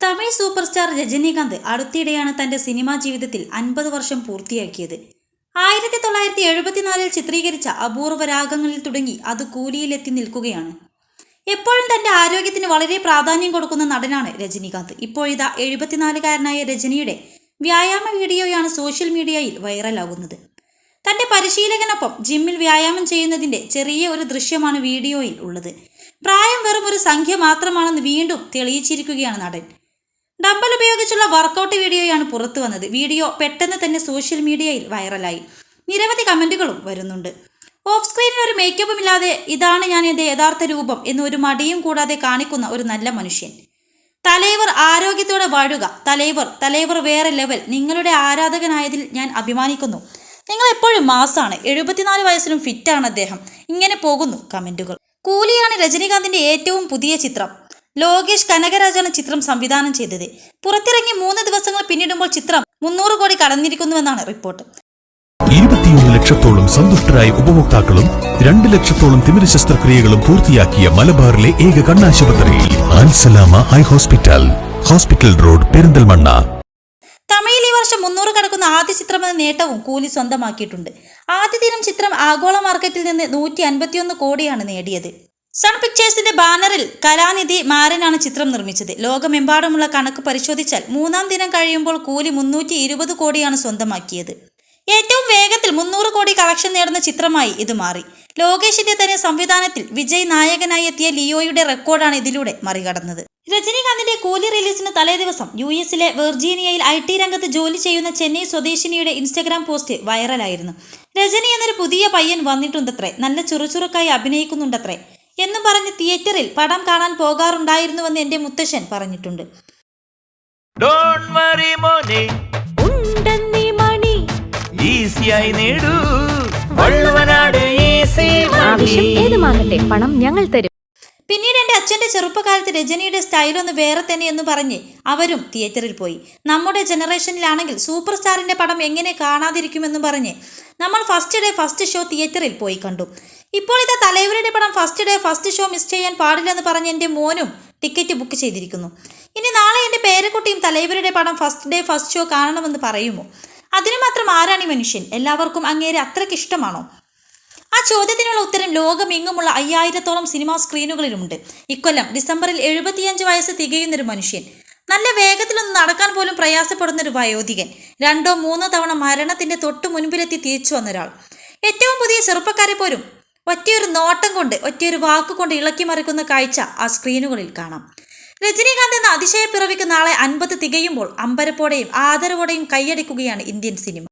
Tamil super star Rajinikanth അടുത്തിടെയാണ് തന്റെ cinema ജീവിതത്തിൽ അൻപത് വർഷം പൂർത്തിയാക്കിയത്. ആയിരത്തി തൊള്ളായിരത്തി എഴുപത്തിനാലിൽ ചിത്രീകരിച്ച അപൂർവ രാഗങ്ങളിൽ തുടങ്ങി അത് കൂലിയിലെത്തി നിൽക്കുകയാണ്. എപ്പോഴും തന്റെ ആരോഗ്യത്തിന് വളരെ പ്രാധാന്യം കൊടുക്കുന്ന നടനാണ് രജനീകാന്ത്. ഇപ്പോഴിതാ എഴുപത്തിനാലുകാരനായ രജനിയുടെ വ്യായാമ വീഡിയോയാണ് സോഷ്യൽ മീഡിയയിൽ വൈറലാകുന്നത്. തന്റെ പരിശീലകനൊപ്പം ജിമ്മിൽ വ്യായാമം ചെയ്യുന്നതിന്റെ ചെറിയ ഒരു ദൃശ്യമാണ് വീഡിയോയിൽ ഉള്ളത്. പ്രായം വെറും ഒരു സംഖ്യ മാത്രമാണെന്ന് വീണ്ടും തെളിയിച്ചിരിക്കുകയാണ് നടൻ. ഡമ്പൽ ഉപയോഗിച്ചുള്ള വർക്കൗട്ട് വീഡിയോയാണ് പുറത്തു വന്നത്. വീഡിയോ പെട്ടെന്ന് തന്നെ സോഷ്യൽ മീഡിയയിൽ വൈറലായി നിരവധി കമന്റുകളും വരുന്നുണ്ട്. ഓഫ് സ്ക്രീനിൽ ഒരു മേക്കപ്പും ഇല്ലാതെ ഇതാണ് ഞാൻ എന്റെ യഥാർത്ഥ രൂപം എന്ന് ഒരു മടിയും കൂടാതെ കാണിക്കുന്ന ഒരു നല്ല മനുഷ്യൻ. തലൈവർ ആരോഗ്യത്തോടെ വാഴുക. തലൈവർ തലൈവർ വേറെ ലെവൽ നിങ്ങളുടെ ആരാധകനായതിൽ ഞാൻ അഭിമാനിക്കുന്നു. നിങ്ങൾ എപ്പോഴും മാസാണ്. എഴുപത്തിനാല് വയസ്സിലും ഫിറ്റാണ് അദ്ദേഹം. ഇങ്ങനെ പോകുന്നു കമന്റുകൾ. കൂലിയാണ് രജനീകാന്തിന്റെ ഏറ്റവും പുതിയ ചിത്രം. ലോകേഷ് കനകരാജാണ് ചിത്രം സംവിധാനം ചെയ്തത്. പുറത്തിറങ്ങി മൂന്ന് ദിവസങ്ങൾ പിന്നിടുമ്പോൾ ചിത്രം മുന്നൂറ് കോടി കടന്നിരിക്കുന്നുവെന്നാണ് റിപ്പോർട്ട്. ഇരുപത്തിയൊന്ന് ലക്ഷത്തോളം സന്തുഷ്ടരായ ഉപഭോക്താക്കളും രണ്ട് ലക്ഷത്തോളം തിമിര ശസ്ത്രക്രിയകളും പൂർത്തിയാക്കിയ മലബാറിലെ ഏക കണ്ണാശുപത്രി Al Salama eye hospital hospital road Perinthalmanna. തമിഴിൽ ഈ വർഷം മുന്നൂറ് കടക്കുന്ന ആദ്യ ചിത്രമെന്ന നേട്ടവും കൂലി സ്വന്തമാക്കിയിട്ടുണ്ട്. ആദ്യ ദിനം ചിത്രം ആഗോള മാർക്കറ്റിൽ നിന്ന് നൂറ്റി അൻപത്തിയൊന്ന് കോടിയാണ് നേടിയത്. സൺ പിക്ചേഴ്സിന്റെ ബാനറിൽ കലാനിധി മാരനാണ് ചിത്രം നിർമ്മിച്ചത്. ലോകമെമ്പാടുമുള്ള കണക്ക് പരിശോധിച്ചാൽ മൂന്നാം ദിനം കഴിയുമ്പോൾ കൂലി മുന്നൂറ്റി ഇരുപത് കോടിയാണ് സ്വന്തമാക്കിയത്. ഏറ്റവും വേഗത്തിൽ മുന്നൂറ് കോടി കളക്ഷൻ നേടുന്ന ചിത്രമായി ഇത് മാറി. ലോകേഷിന്റെ തന്നെ സംവിധാനത്തിൽ വിജയ് നായകനായി എത്തിയ ലിയോയുടെ റെക്കോർഡാണ് ഇതിലൂടെ മറികടന്നത്. രജനീകാന്തിന്റെ കൂലി റിലീസിന് തലേ ദിവസം യു എസിലെ വെർജീനിയയിൽ ഐ ടി രംഗത്ത് ജോലി ചെയ്യുന്ന ചെന്നൈ സ്വദേശിനിയുടെ ഇൻസ്റ്റഗ്രാം പോസ്റ്റ് വൈറലായിരുന്നു. രജനി എന്നൊരു പുതിയ പയ്യൻ വന്നിട്ടുണ്ടത്രേ. നല്ല ചുറുചുറുക്കായി അഭിനയിക്കുന്നുണ്ടത്രേ. എന്നും പറഞ്ഞ് തിയേറ്ററിൽ പടം കാണാൻ പോകാറുണ്ടായിരുന്നുവെന്ന് എന്റെ മുത്തശ്ശൻ പറഞ്ഞിട്ടുണ്ട്. ഏത് വറി മോനെ. ഉണ്ടെന്നീ മണി. ഈസിയായി നേടൂ. വള്ളുവനാട് ഈസി ആവശ്യം ഏതുമാകട്ടെ പണം ഞങ്ങൾ തരും. പിന്നീട് എന്റെ അച്ഛന്റെ ചെറുപ്പകാലത്ത് രജനിയുടെ സ്റ്റൈലൊന്ന് വേറെ തന്നെ എന്ന് പറഞ്ഞ് അവരും തിയേറ്ററിൽ പോയി. നമ്മുടെ ജനറേഷനിലാണെങ്കിൽ സൂപ്പർ സ്റ്റാറിന്റെ പടം എങ്ങനെ കാണാതിരിക്കുമെന്ന് പറഞ്ഞ് നമ്മൾ ഫസ്റ്റ് ഡേ ഫസ്റ്റ് ഷോ തിയേറ്ററിൽ പോയി കണ്ടു. ഇപ്പോൾ ഇതാ തലൈവരുടെ പടം first day first show miss ചെയ്യാൻ പാടില്ലെന്ന് പറഞ്ഞ് എന്റെ മോനും ടിക്കറ്റ് ബുക്ക് ചെയ്തിരിക്കുന്നു. ഇനി നാളെ എന്റെ പേരക്കുട്ടിയും തലൈവരുടെ പടം ഫസ്റ്റ് ഡേ ഫസ്റ്റ് ഷോ കാണണമെന്ന് പറയുമോ? അതിനു മാത്രം ആരാണ് മനുഷ്യൻ? എല്ലാവർക്കും അങ്ങേരെ അത്രയ്ക്ക് ഇഷ്ടമാണോ? ആ ചോദ്യത്തിനുള്ള ഉത്തരം ലോകമെങ്ങുമുള്ള അയ്യായിരത്തോളം സിനിമാ സ്ക്രീനുകളിലുണ്ട്. ഇക്കൊല്ലം ഡിസംബറിൽ എഴുപത്തിയഞ്ച് വയസ്സ് തികയുന്നൊരു മനുഷ്യൻ. നല്ല വേഗത്തിലൊന്ന് നടക്കാൻ പോലും പ്രയാസപ്പെടുന്ന ഒരു വയോധികൻ. രണ്ടോ മൂന്നോ തവണ മരണത്തിന്റെ തൊട്ടു മുൻപിലെത്തി തിരിച്ചു വന്ന ഒരാൾ ഏറ്റവും പുതിയ ചെറുപ്പക്കാരെ പോലും ഒറ്റയൊരു നോട്ടം കൊണ്ട് ഒറ്റയൊരു വാക്കുകൊണ്ട് ഇളക്കി മറിക്കുന്ന കാഴ്ച ആ സ്ക്രീനുകളിൽ കാണാം. രജനീകാന്ത് എന്ന അതിശയ പിറവിക്ക് നാളെ അൻപത് തികയുമ്പോൾ അമ്പരപ്പോടെയും ആദരവോടെയും കൈയടിക്കുകയാണ് ഇന്ത്യൻ സിനിമ.